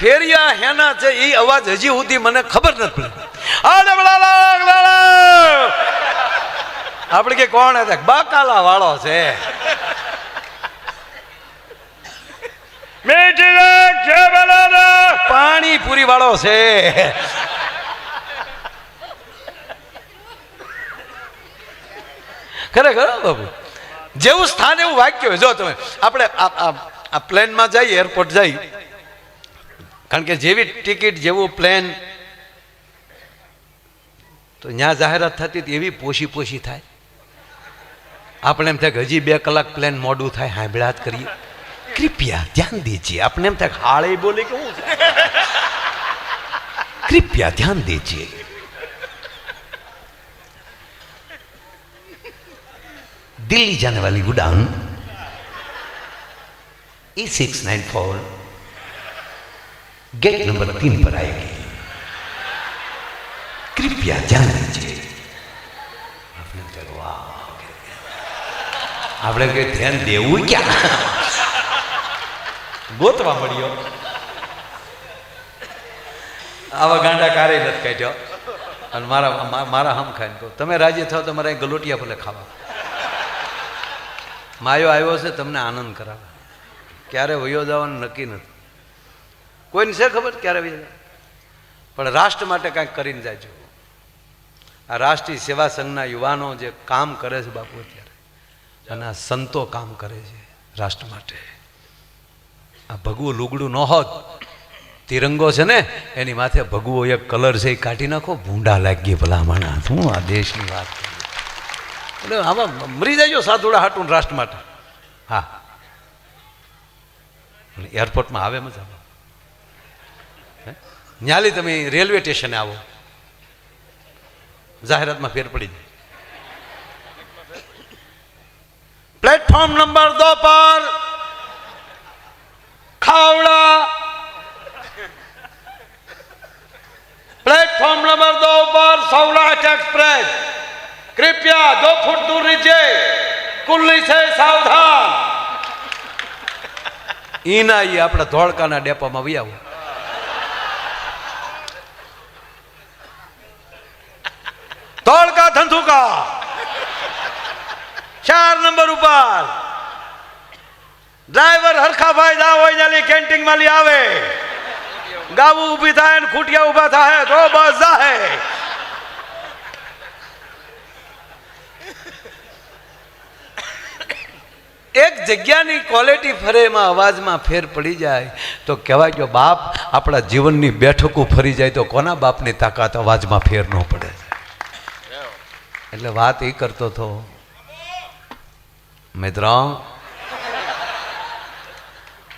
ફેરિયા હેના છે એ અવાજ હજી સુધી મને ખબર નથી પડી. આપણે કે કોણ હતા? બાકાલા વાળો છે. પાણી પૂરી વાળો છે. ખરેખર બાબુ જેવું સ્થાન એવું વાક્ય હોય. જો તમે આપણે આ- પ્લેનમાં જઈએ એરપોર્ટ જઈ કારણ કે જેવી ટિકિટ, જેવું પ્લેન, તો ત્યાં જાહેરાત થતી એવી પોષી પોષી થાય. આપણે એમ થાય હજી બે કલાક પ્લેન મોડું થાય હાંભળા જ કરીએ. કૃપયા ધ્યાન દેજે. આપણે એમ થાય હાળે બોલે કે હું? કૃપયા ધ્યાન દેજે. દિલ્હી જાને વાલી નાઇન ફોર गेट नंबर तीन पर आएगी कृपया ध्यान दीजिए આપણે કહ્યું, વાહ. આપણે કઈ ધ્યાન દેવું ક્યાં ગોતવા મળ્યો આવા ગાંડા કારે નથી કાઢ્યો અને મારા મા- મારા હમ ખાઈને કહું તમે રાજી થાવ તો મારે અહીં ગલોટિયા ભલે ખાવા માયો આવ્યો છે તમને આનંદ કરાવે ક્યારે વયો જવાનું નક્કી નથી કોઈને છે ખબર ક્યારે આવી જાય? પણ રાષ્ટ્ર માટે કાંઈક કરીને જાયજો આ રાષ્ટ્રીય સેવા સંઘના યુવાનો જે કામ કરે છે બાપુ અત્યારે, અને આ સંતો કામ કરે છે રાષ્ટ્ર માટે. આ ભગવું લુગડું ન હોત, તિરંગો છે ને, એની માથે ભગવો એક કલર છે એ કાઢી નાખો, ભૂંડા લાગી ભલામણા શું આ દેશની વાત એટલે આમાં મરી જાય સાધુડા હાટું રાષ્ટ્ર માટે. હા. એરપોર્ટમાં આવે મજા ન્યાલી તમે રેલવે સ્ટેશને આવો. જાહેરાતમાં ફેર પડી જાય. પ્લેટફોર્મ નંબર દો પર. ખાવડા. પ્લેટફોર્મ નંબર દો પર સૌરાષ્ટ્ર એક્સપ્રેસ. કૃપયા દો ફૂટ દૂર રીજે કુલ્લી છે સાવધાન. ઈના આપણે ધોળકાના ડેપોમાં વ્યાવું ધંધુકા. ચાર નંબર ઉપર. ડ્રાઈવર હરખા ફાયદા હોય ને કેન્ટીનમાં આવે. ગાવું ઊભી થાય ને ખૂટિયા ઊભા થાય તો બસ જાહે. એક જગ્યાની ક્વોલિટી ફરે એમાં અવાજમાં ફેર પડી જાય, તો કહેવાય કે બાપ આપણા જીવનની બેઠકો ફરી જાય તો કોના બાપની તાકાત અવાજમાં ફેર ન પડે? એટલે વાત એ કરતો હતો મિત્રો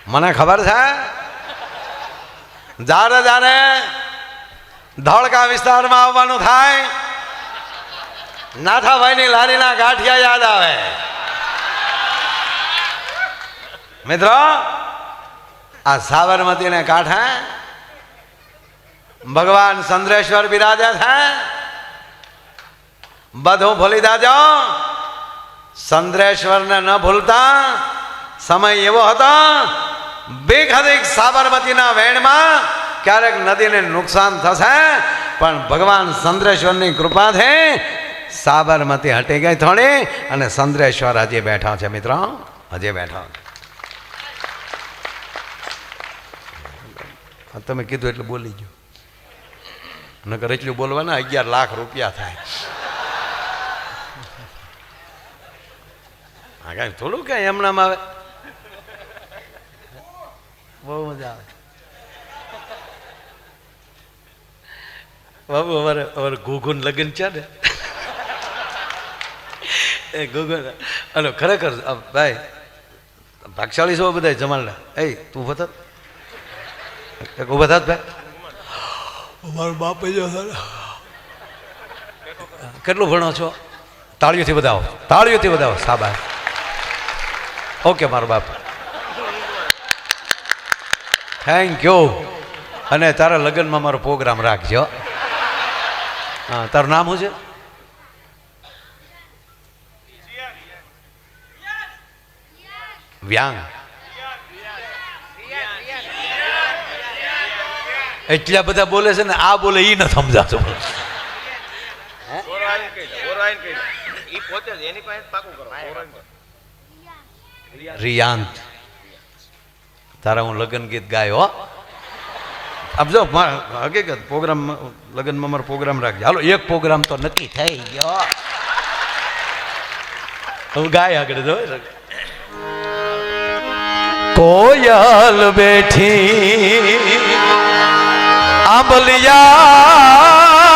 મને ખબર છે? જ્યારે જ્યારે ધોળકા વિસ્તારમાં આવવાનું થાય, નાથાભાઈની લારીના ગાંઠિયા યાદ આવે. મિત્રો આ સાબરમતીને કાંઠે ભગવાન ચંદ્રેશ્વર બિરાજે છે? બધું ભૂલી દાજો ચંદ્રેશ્વરને ન ભૂલતા. સમય એવો હતો બેખદીક સાબરમતીના વેણમાં ક્યારેક નદીને નુકસાન થશે, પણ ભગવાન ચંદ્રેશ્વરની કૃપાથી સાબરમતી હટી ગઈ થોડી અને ચંદ્રેશ્વર હજી બેઠા છે મિત્રો. હજી બેઠા. તમે કીધું એટલે બોલી ગયો. નકર એટલું બોલવાના અગિયાર લાખ રૂપિયા થાય. હા કાંઈ થોડું કાંઈ એમનામ આવે. બહુ મજા આવે. બાબુ અમારે અમારે ઘુઘુન લગ્ન છે ને? એ ગુગુન અને ખરેખર આ ભાઈ ભાગશાળી છો બધા જમાલના? એ તું ઊભો થાત ઊભા થાત ભાઈ. અમારો બાપ જો કેટલું ભણો છો? તાળીઓથી બધાઓ તાળીઓથી બધાઓ સાબા ઓકે મારો બાપ. થેન્ક યુ અને તારા લગ્નમાં મારો પ્રોગ્રામ રાખજો. હા તારું નામ હું છે? વ્યાંગ. એટલા બધા બોલે છે ને આ બોલે એ ન સમજાતું. એની પાસે પાકું કરો. રિયાંત. તારા હું લગ્ન ગીત ગાયો આમ જો હકીકત, પ્રોગ્રામ, લગ્નમાં મારો પ્રોગ્રામ રાખજે. હાલો, એક પ્રોગ્રામ તો નક્કી થઈ ગયો. ગાય આગળ જો કોયલ બેઠી, આંબલિયા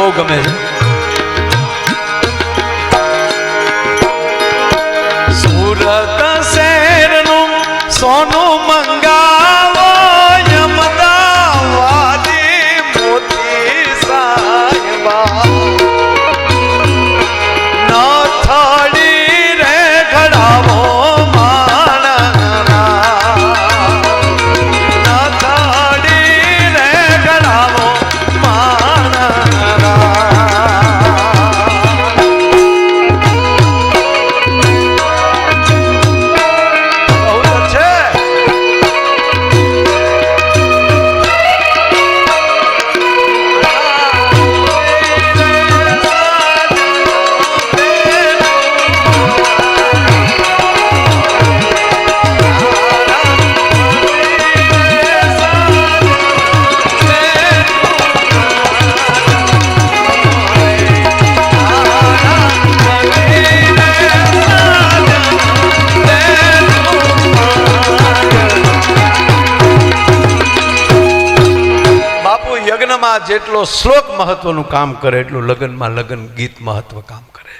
બહુ ગમે છે લગ્નમાં જેટલો શ્લોક મહત્વનું કામ કરે એટલું લગ્નમાં લગ્ન ગીત મહત્વ કામ કરે.